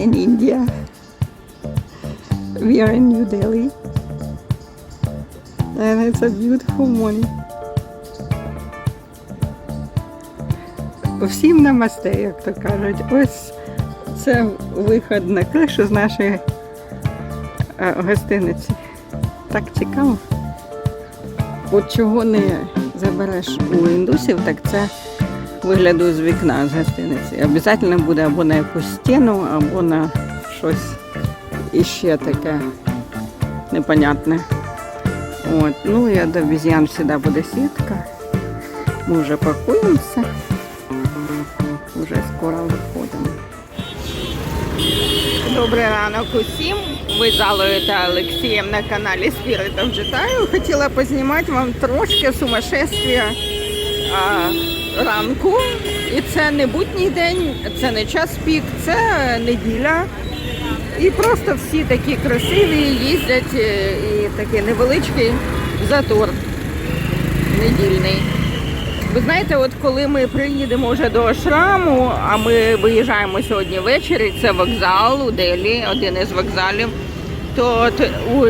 Morning, India. We are in New Delhi. And it's a beautiful morning. Всім намасте, як то кажуть. Ось це виход на кришу з нашої е, гостиниці. Так цікаво. От чого не забереш у індусів, так це вигляду з вікна з гостиниці. Обязательно буде або на якусь стіну, або на щось іще таке непонятне. От. Ну і до обезьян завжди буде сітка. Ми вже пакуємося. Вже скоро виходимо. Добрий ранок усім. Ви залуєте Олексієм на каналі Spirit of Хотіла познімати вам трошки сумасшествия ранку. І це не будній день, це не час пік, це неділя. І просто всі такі красиві їздять е, і такий невеличкий затор недільний. Ви знаєте, от коли ми приїдемо вже до Ашраму, а ми виїжджаємо сьогодні ввечері, це вокзал у Делі, один із вокзалів, то от у,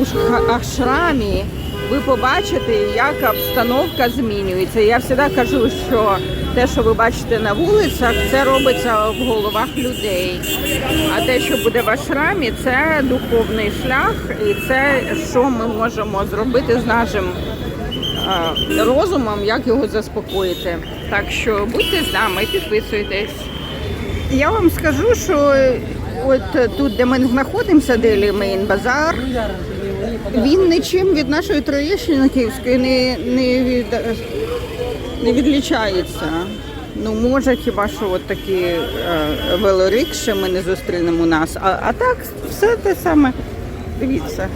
у Ашрамі ви побачите, як обстановка змінюється. Я завжди кажу, що те, що ви бачите на вулицях, це робиться в головах людей. А те, що буде в Ашрамі, це духовний шлях, і це що ми можемо зробити з нашим розумом, як його заспокоїти. Так що будьте з нами, підписуйтесь. Я вам скажу, що от тут, де ми знаходимося, Делі Мейн Базар, він нічим від нашої Троєщини Київської не, не, від, не відлічається. Ну, може, хіба що от такі е, велорикші ми не зустрінемо у нас. А, а так, все те саме. Дивіться.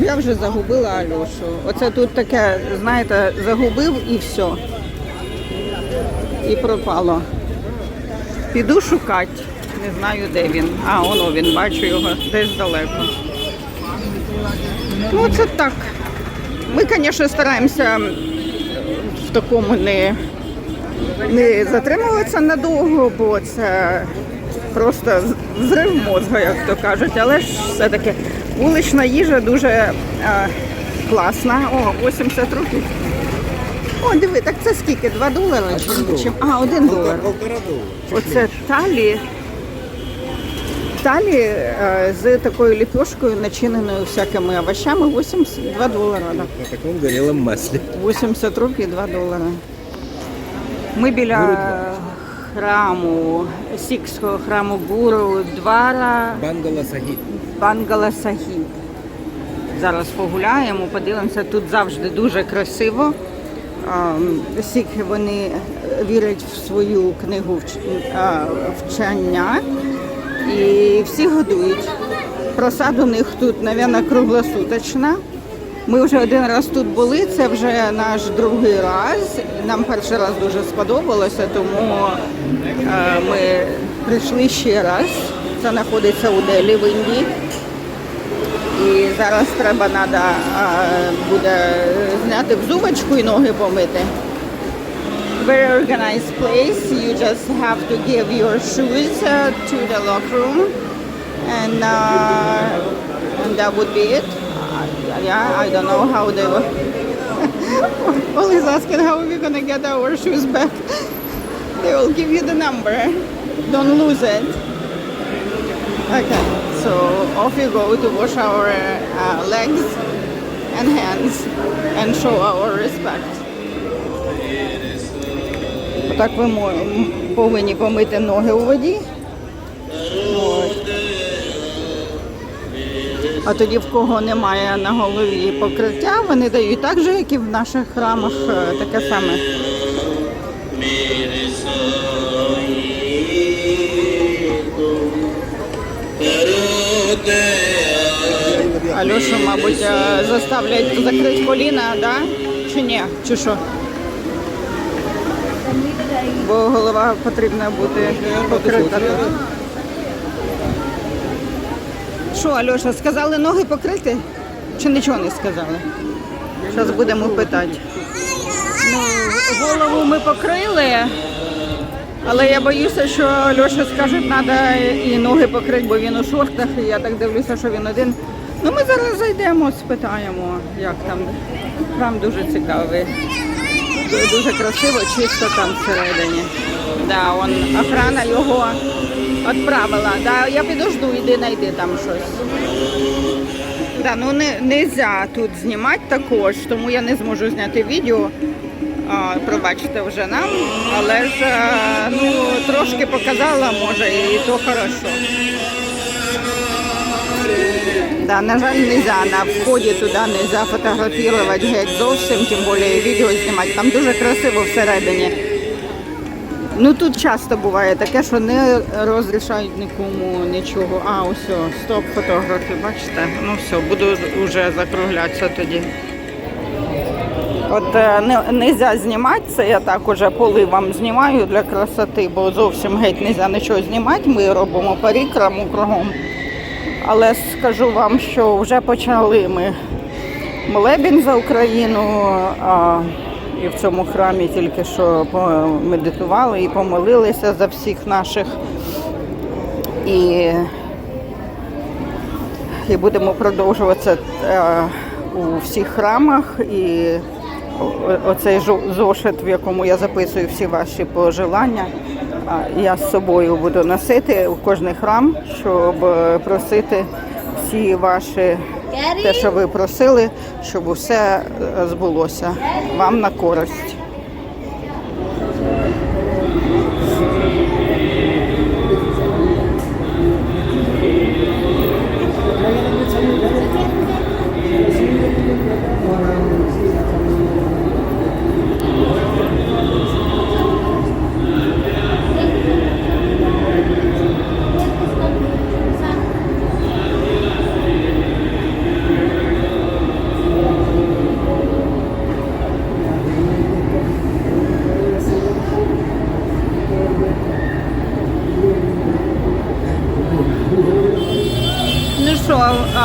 Я вже загубила Альошу. Оце тут таке, знаєте, загубив і все. І пропало. Піду шукати. Не знаю, де він. А, воно він, бачу його десь далеко. Ну, це так. Ми, звісно, стараємося в такому не, не затримуватися надовго, бо це просто зрив мозга, як то кажуть. Але ж все-таки вулична їжа дуже е, класна. О, 80 років. О, диви, так це скільки? 2 долари? Чи, а, 1 долар. Оце талі. Талі е, з такою ліпешкою, начиненою всякими овощами, 82 долара. На таком горелом масле. 80 років 2 долари. Ми біля храму, сікського храму Гуру Двара Бангала Сахи. Бангала Сахіб. Зараз погуляємо, подивимося. Тут завжди дуже красиво. Сікхи вони вірять в свою книгу вч- вчення і всі годують. Просад у них тут, мабуть, круглосуточна. Ми вже один раз тут були, це вже наш другий раз. Нам перший раз дуже сподобалося, тому е, ми прийшли ще раз. Це знаходиться у Делі в Індії. І зараз треба надо, а, буде зняти взувочку і ноги помити. Very organized place. You just have to give your shoes uh, to the locker room, and uh, and that would be it. Uh, yeah, I don't know how they will. Paul asking how are we gonna get our shoes back. they will give you the number. Don't lose it. Okay, so off you go to wash our uh, legs and hands and show our respect. Так ви повинні помити ноги у воді. А тоді, в кого немає на голові покриття, вони дають так же, як і в наших храмах, е, таке саме. Альошу, мабуть, е, заставлять закрити коліна, да? Чи ні? Чи що? Бо голова потрібна бути покрита. Що, Альоша, сказали ноги покрити? Чи нічого не сказали? Зараз будемо питати. Ну, голову ми покрили, Але я боюся, що Льоша скаже, треба і ноги покрити, бо він у шортах, і я так дивлюся, що він один. Ну ми зараз зайдемо, спитаємо, як там. Храм дуже цікавий. Дуже красиво, чисто там всередині. Да, он, охрана його відправила. Да, я підожду, іди знайди там щось. Да, ну не нельзя тут знімати також, тому я не зможу зняти відео. А, пробачте вже нам, але ж е, ну, трошки показала, може, і то хорошо. Да, на жаль, нельзя на вході туди нельзя фотографувати геть зовсім, тим більше відео знімати. Там дуже красиво всередині. Ну тут часто буває таке, що не розрішають нікому нічого. А, ось, стоп, фотографи, бачите? Ну все, буду вже закруглятися тоді. От е, не можна знімати це, я так уже поли вам знімаю для красоти, бо зовсім геть не можна нічого знімати. Ми робимо парікраму кругом. Але скажу вам, що вже почали ми молебін за Україну. А, і в цьому храмі тільки що помедитували і помолилися за всіх наших. І, і будемо продовжувати е, у всіх храмах. І оцей зошит, в якому я записую всі ваші пожелання, я з собою буду носити у кожний храм, щоб е, просити всі ваші те, що ви просили, щоб усе е, збулося вам на користь. Ну що, а,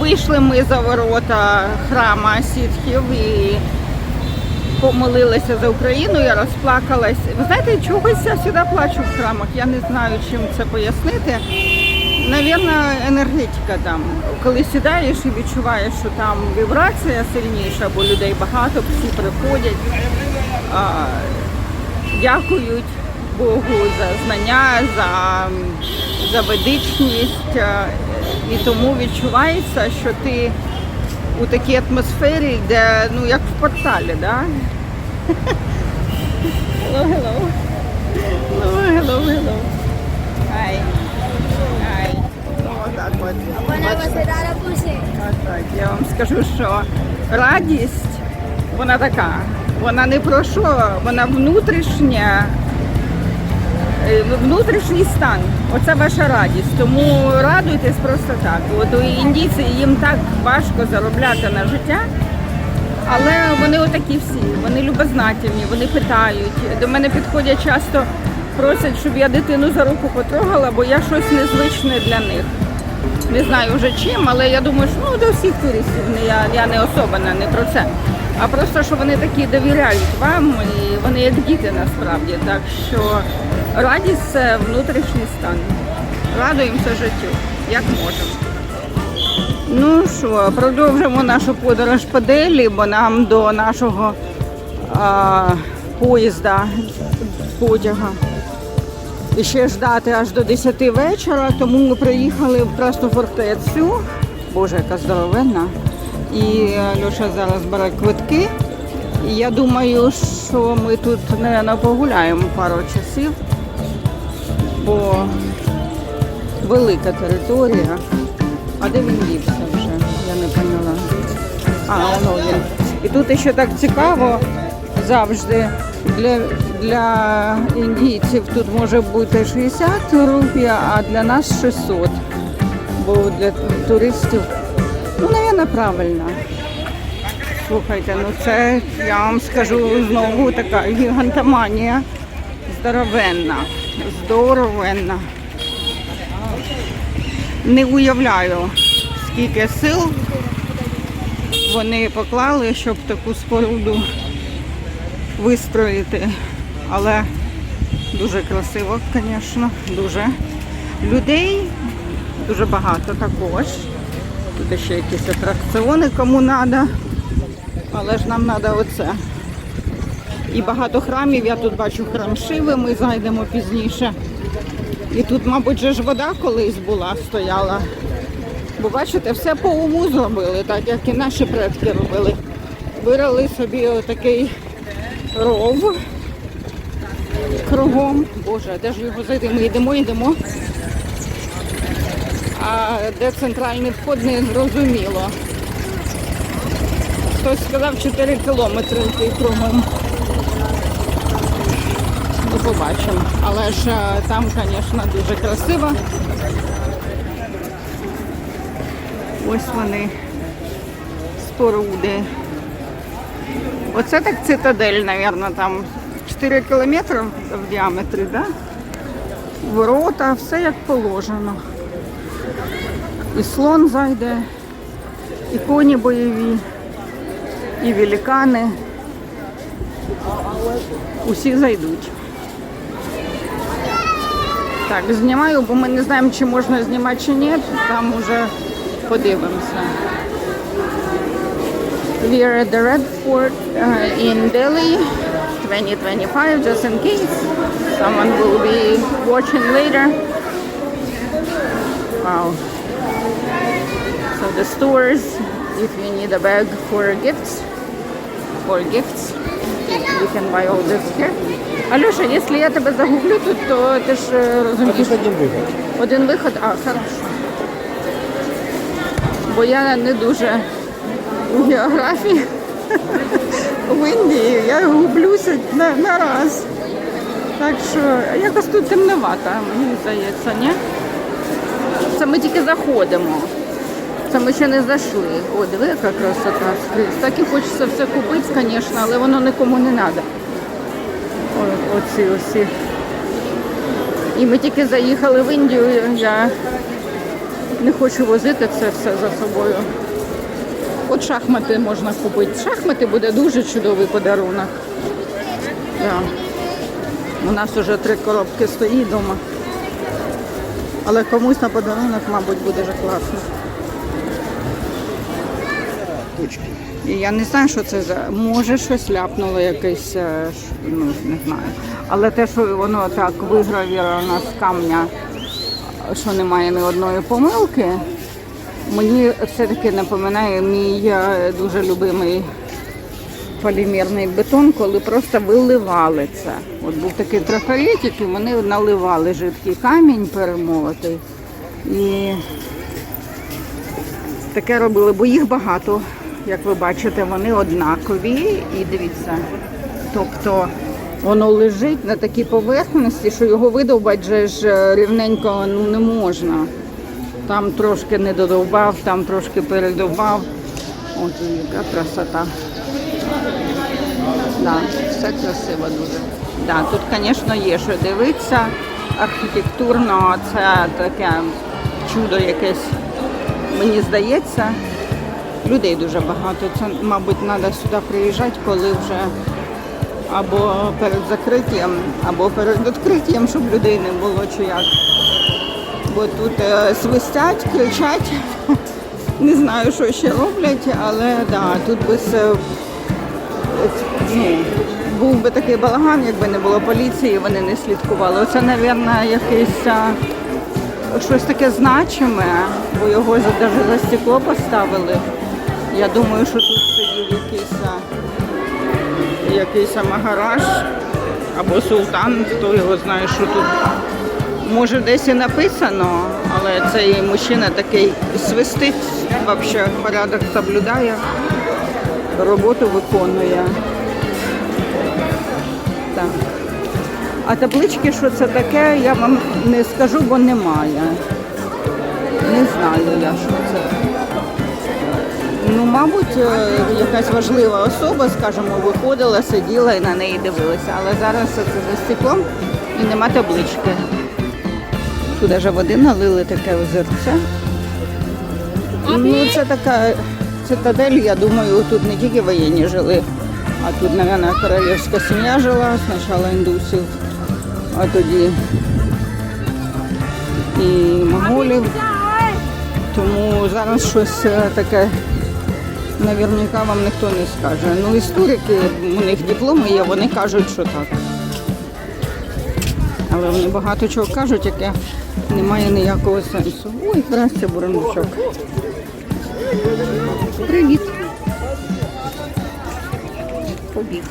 вийшли ми за ворота храма сітхів і помолилися за Україну, я розплакалась. Ви знаєте, чогось я завжди плачу в храмах. Я не знаю, чим це пояснити. Навірно, енергетика там. Коли сідаєш і відчуваєш, що там вібрація сильніша, бо людей багато, всі приходять. Дякують Богу за знання, за, за ведичність. І тому відчувається, що ти у такій атмосфері, де ну як в порталі, да? Hello, hello. Hello, hello, hello. Hi. Hi. Отак от. Вона висідала пуси. Так, я вам скажу, що радість, вона така, вона не про що, вона внутрішня, е, внутрішній стан. Оце ваша радість. Тому радуйтесь просто так. От у індійці їм так важко заробляти на життя. Але вони отакі всі, вони любознательні, вони питають. До мене підходять часто, просять, щоб я дитину за руку потрогала, бо я щось незвичне для них. Не знаю вже чим, але я думаю, що ну, до всіх туристів я, я не особена, не про це. А просто, що вони такі довіряють вам, і вони як діти насправді. Так що радість це внутрішній стан. Радуємося життю, як можемо. Ну що, продовжимо нашу подорож по Делі, бо нам до нашого а, поїзда потяга і ще ждати аж до 10 вечора, тому ми приїхали в Красну фортецю. Боже, яка здоровенна. І Льоша зараз бере квитки. Я думаю, що ми тут, мабуть, погуляємо пару часів, бо велика територія. А де він дівся вже? Я не поняла. А, воно він. І тут ще так цікаво завжди для, для індійців тут може бути 60 рупій, а для нас 600. Бо для туристів, мабуть, правильно. Слухайте, ну це я вам скажу знову така гігантоманія. Здоровенна, здоровенна. Не уявляю, скільки сил вони поклали, щоб таку споруду вистроїти. Але Дуже красиво, звісно, дуже. Людей дуже багато також. Тут ще якісь атракціони кому треба. Але ж нам треба оце. І багато храмів, я тут бачу храм Шиви, ми зайдемо пізніше. І тут, мабуть, же ж вода колись була, стояла. Бо бачите, все по уму зробили, так як і наші предки робили. Вирили собі отакий ров кругом. Боже, де ж його зайти? Ми йдемо, йдемо. А де центральний вход не зрозуміло. Хтось сказав 4 кілометри йти кругом. Ну, побачимо. Але ж е, там, звісно, дуже красиво. Ось вони споруди. Оце так цитадель, мабуть, там 4 кілометри в діаметрі, да? Ворота, все як положено. І слон зайде, і коні бойові, і великани. Усі зайдуть. Так, знімаю, бо ми не знаємо, чи можна знімати чи ні. Там уже подивимося. We are at the Red Fort uh, in Delhi 2025, just in case someone will be watching later. Wow. So the stores, if you need a bag for gifts, for gifts, you can buy all this here. Алеша, якщо я тебе загублю тут, то ти ж е, розумієш. один виход. Один виход, а, хорошо. Бо я не дуже у географії в Індії, я гублюся на, на раз. Так що якось тут темновато, мені здається, ні? Це ми тільки заходимо. Це ми ще не зайшли. О, диви, яка красота. Так і хочеться все купити, звісно, але воно нікому не треба. Оці усі. І ми тільки заїхали в Індію, я не хочу возити це все за собою. От шахмати можна купити. Шахмати буде дуже чудовий подарунок. Да. У нас вже три коробки стоїть вдома. Але комусь на подарунок, мабуть, буде вже класно. Точки. І я не знаю, що це за. Може, щось ляпнуло якесь, е, ну не знаю. Але те, що воно так вигравіровано з камня, що немає ні одної помилки, мені все-таки напоминає мій е, дуже любимий полімерний бетон, коли просто виливали це. От був такий трафаретик, і вони наливали жидкий камінь перемолотий. І таке робили, бо їх багато. Як ви бачите, вони однакові. І дивіться, тобто воно лежить на такій поверхності, що його видовбати же ж е, рівненько ну, не можна. Там трошки не додовбав, там трошки передовбав. От яка красота. Да, все красиво дуже. Да, тут, звісно, є що дивитися. Архітектурно це таке чудо якесь, мені здається. Людей дуже багато. Це, мабуть, треба сюди приїжджати, коли вже або перед закриттям, або перед відкриттям, щоб людей не було чи як. Бо тут е, свистять, кричать. Не знаю, що ще роблять, але да, тут е, ну, був би такий балаган, якби не було поліції, вони не слідкували. Оце, мабуть, якийсь щось таке значиме, бо його за стекло поставили. Я думаю, що тут сидів якийсь, якийсь магараж або султан, хто його знає, що тут. Може десь і написано, але цей мужчина такий свистить, взагалі порядок соблюдає, роботу виконує. Так. А таблички, що це таке, я вам не скажу, бо немає. Не знаю я, що це. Ну, мабуть, е, якась важлива особа, скажімо, виходила, сиділа і на неї дивилася. Але зараз це за стеклом і нема таблички. Тут вже води налили таке озерце. Ну, це така цитадель, я думаю, тут не тільки воєнні жили, а тут, мабуть, королівська сім'я жила, спочатку індусів, а тоді і монголів. Тому зараз щось е, таке наверняка вам ніхто не скаже. Ну, історики, у них дипломи є, вони кажуть, що так. Але вони багато чого кажуть, яке не має ніякого сенсу. Ой, здрасте, бурундучок. Привіт. Побіг.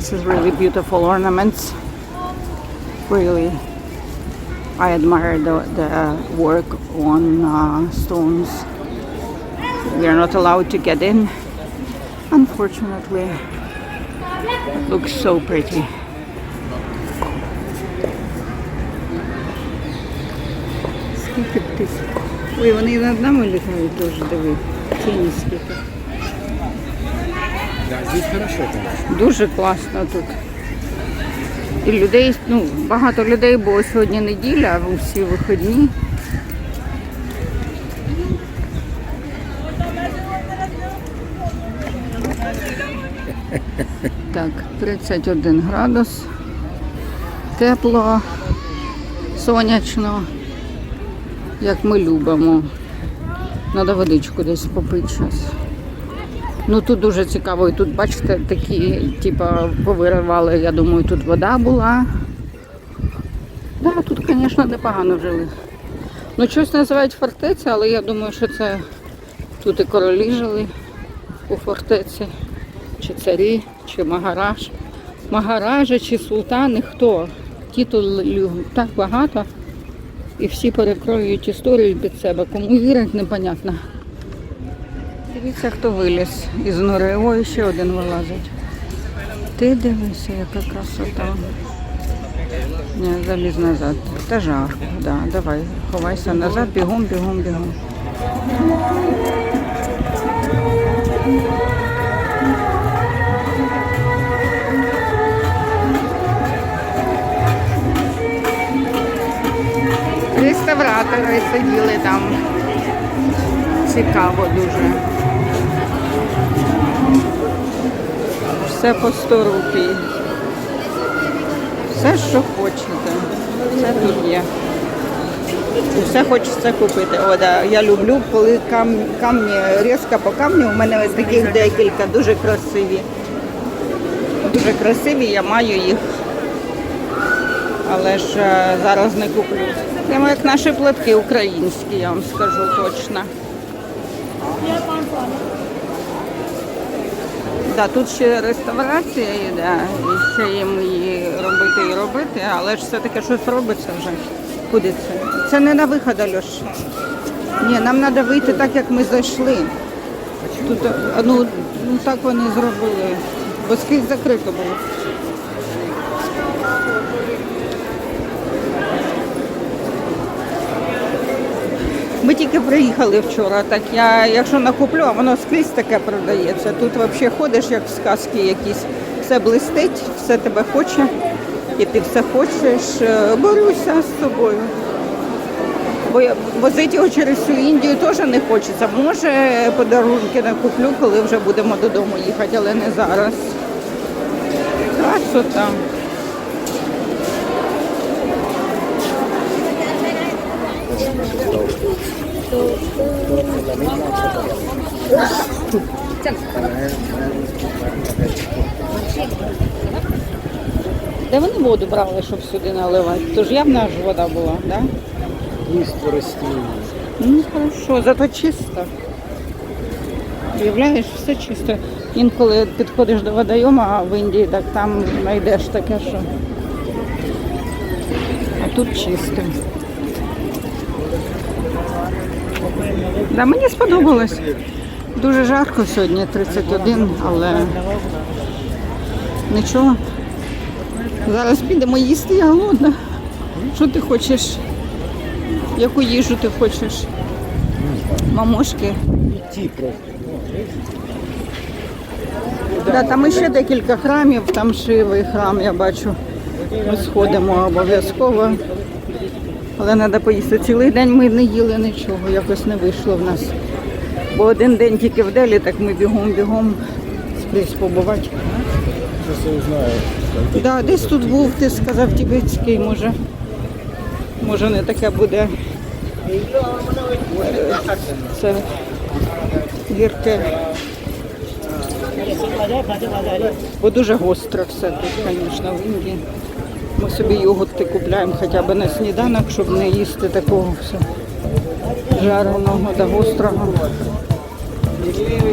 This is really beautiful ornaments. Really, I admire the, the work on uh, stones. We are not allowed to get in, unfortunately. It looks so pretty. Скільки птиць? Ой, вони над нами літають теж, диви. Тіні скільки. Здесь хорошо, конечно. Дуже класно тут. І людей, ну, багато людей, бо сьогодні неділя, а усі вихідні. Так, 31 градус. Тепло, сонячно, як ми любимо. Надо водичку десь попити зараз. Ну тут дуже цікаво. І тут, бачите, такі, типа, повиривали, я думаю, тут вода була. Да, тут, звісно, непогано жили. Ну, щось називають фортеця, але я думаю, що це тут і королі жили у фортеці, чи царі, чи магараж. Магаражі чи султани, хто? Титулів так багато. І всі перекроюють історію під себе. Кому вірить, непонятно. Дивіться, хто виліз із нори. Ой, ще один вилазить. Ти дивися, яка красота. Ні, заліз назад. Та жарко, да, давай, ховайся назад, бігом, бігом, бігом. Реставратори сиділи там. Цікаво дуже. Все по 100 рупій. Все, що хочете. Все тут є. І все хочеться купити. О, да. Я люблю, коли кам, камні різко по камню. У мене ось таких декілька дуже красиві. Дуже красиві, я маю їх. Але ж е, зараз не куплю. Прямо як наші платки українські, я вам скажу точно. Да, тут ще реставрація йде, і ще їм її робити і робити, але ж все-таки щось робиться вже. Куди це? Це не на виход, Альош. Ні, нам треба вийти так, як ми зайшли. Тут, ну, ну так вони зробили. Бо скрізь закрито було. Ми тільки приїхали вчора, так я, якщо накуплю, а воно скрізь таке продається. Тут взагалі ходиш, як в сказки якісь. Все блистить, все тебе хоче, і ти все хочеш. Е, Борюся з собою. Бо возити його через всю Індію теж не хочеться. Може, подарунки накуплю, коли вже будемо додому їхати, але не зараз. Красота. Де вони воду брали, щоб сюди наливати? Тож явно ж вода була, так? Да? Буйство растений. Ну, хорошо, зато чисто. Уявляєш, все чисто. Інколи підходиш до водойома в Індії, так там знайдеш таке, що. А тут чисто. Да, мені сподобалось. Дуже жарко сьогодні, 31, але нічого. Зараз підемо їсти, я голодна. Що ти хочеш? Яку їжу ти хочеш? Мамошки. Идти просто. Да, там ще декілька храмів, там шивий храм, я бачу. Ми сходимо обов'язково. Але треба поїсти. Цілий день ми не їли нічого, якось не вийшло в нас. Бо один день тільки в Делі, так ми бігом-бігом скрізь побувати. Да, десь тут був, ти сказав тібетський, може. Може не таке буде. Це гірке. Бо дуже гостро все тут, звісно, в Індії. Ми собі йогурти купляємо хоча б на сніданок, щоб не їсти такого все жареного та гострого.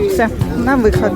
Все, на виход.